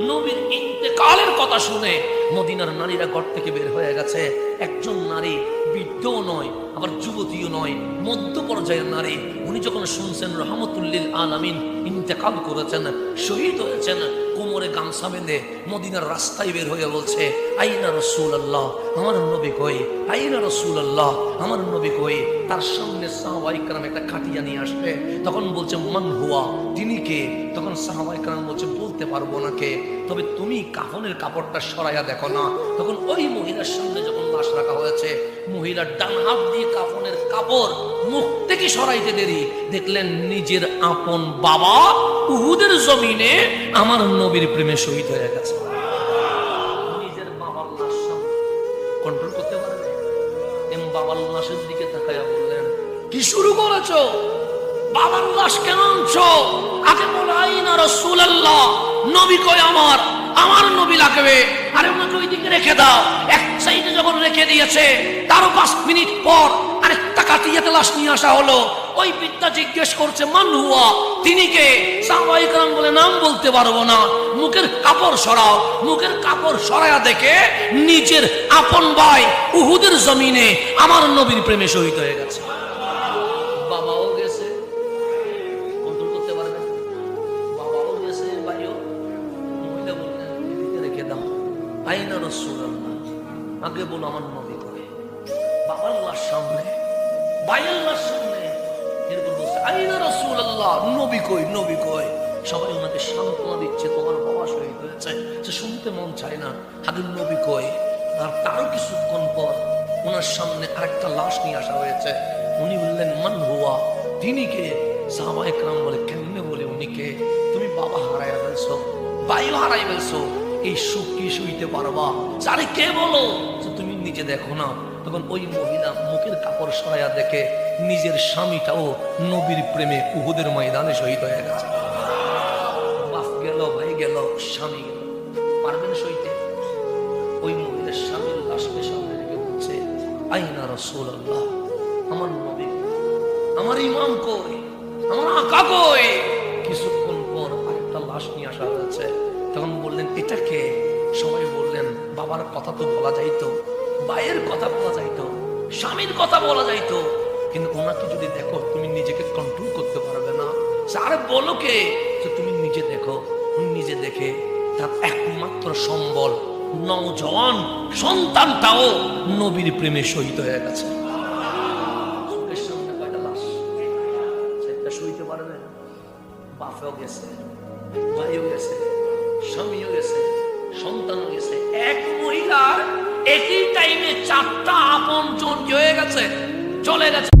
নবীর ইন্তেকালের কথা শুনে মদিনার নারীরা ঘর থেকে বের হয়ে গেছে। একজন নারী বৃদ্ধও নয়, আবার যুবতীও নয় মধ্য পর্যায়ের নারী। উনি যখন শুনছেন, রহমতুল্লিল আলামিন ইন্তেকাল করেছেন, শহীদ হয়েছেন, কোমরে গামছা বেঁধে মদিনার রাস্তায় বের হয়ে বলছে, আইনা রসুল আল্লাহ আমার নবী কই? আইনা রসুল আল্লাহ আমার নবী কই? তার সামনে সাহাবাইকরাম একটা খাটিয়া নিয়ে আসবে। তখন বলছে, মান হুয়া? তিনি কে? তখন সাহাবাইকরাম বলছে, বলতে পারব না কে? তবে তুমি কাফনের কাপড়টা সরাইয়া দেখো না। তখন ওই মহিলার সামনে যখন লাশ রাখা হয়েছে, মহিলার ডান হাত দিয়ে কাফনের কাপড় মুখ থেকে সরাইতে দেরি। দেখলেন নিজের আপন বাবা উহুদের জমিনে আমার নবীর প্রেমে শহীদ হয়ে গেছে। নিজের বাবার লাশ কন্ট্রোল করতে পারবে এম বাবার লাশের দিকে তাকাইয়া বললেন, কি শুরু করেছ? বাবার লাশ কেন আনছো? আগে বলাই না রসুল নবী কয় আমার আমার নবী লাগবে। আরে ওনাকে ওই দিকে রেখে দাও। এক সাইডে যখন রেখে দিয়েছে, তারও পাঁচ মিনিট পর আরেকটা কাটিয়াতে লাশ নিয়ে আসা হলো। ওই বিদ্যা জিজ্ঞেস করছে, মান হুয়া? তিনি কে? সাহবাইকরাম বলে, নাম বলতে পারব না। মুখের কাপড় সরাও। মুখের কাপড় সরায়া দেখে নিজের আপন ভাই উহুদের জমিনে আমার নবীর প্রেমে শহীদ হয়ে গেছে। আইনা রসুল আগে বলো, আমার নবী করে বাবার লাশ সামনে ভাইয়ের সামনে। এরপর বলছে, আইনা রসুল আল্লাহ নবী কই নবী কই? সবাই ওনাকে সান্ত্বনা দিচ্ছে, তোমার বাবা শহীদ হয়েছে। সে শুনতে মন চায় না, আগে নবী কই? আর তারও কিছুক্ষণ পর ওনার সামনে আরেকটা লাশ নিয়ে আসা হয়েছে। উনি বললেন, মান হুয়া, তিনি কে? সাহাবা একরাম বলে, কেমনে বলে উনি কে? তুমি বাবা হারাইয়া ফেলছো ভাইও হারাই ফেলছো। এই সুখ কি সইতে পারবা? আরে কে বলো? তুমি নিজে দেখো না। তখন ওই মহিলা মুখের কাপড় সরাইয়া দেখে নিজের স্বামীটাও নবীর প্রেমে উহুদের ময়দানে শহীদ হয়ে গেছে। বাপ গেল, ভাই গেল, স্বামী গেল। পারবেন সইতে? ওই মহিলার স্বামীর লাশকে সামনে রেখে বলছে আইনা রসুল আল্লাহ আমার নবী আমার ইমাম কই? আমার আকা কই? কিছুক্ষণ পর আরেকটা লাশ নিয়ে আসা হয়েছে। বললেন, এটা কে? সবাই বললেন, বাবার কথা তো বলা যাইতো ভাইয়ের কথা বলা যাইতো, স্বামীর কথা বলা যাইতো। কিন্তু ওনাকে যদি দেখো, তুমি নিজেকে কন্ট্রোল করতে পারবে না। আরে বলো কে? যে তুমি নিজে দেখো নিজে দেখে, তার একমাত্র সম্বল নওজওয়ান সন্তানটাও নবীর প্রেমে শহীদ হয়ে গেছে। সইতে পারবে? বাপেও গেছে ভাইও গেছে। স্বামীও গেছে সন্তানও গেছে এক মহিলার একই টাইমে চারটা আপন জন হয়ে গেছে, চলে গেছে।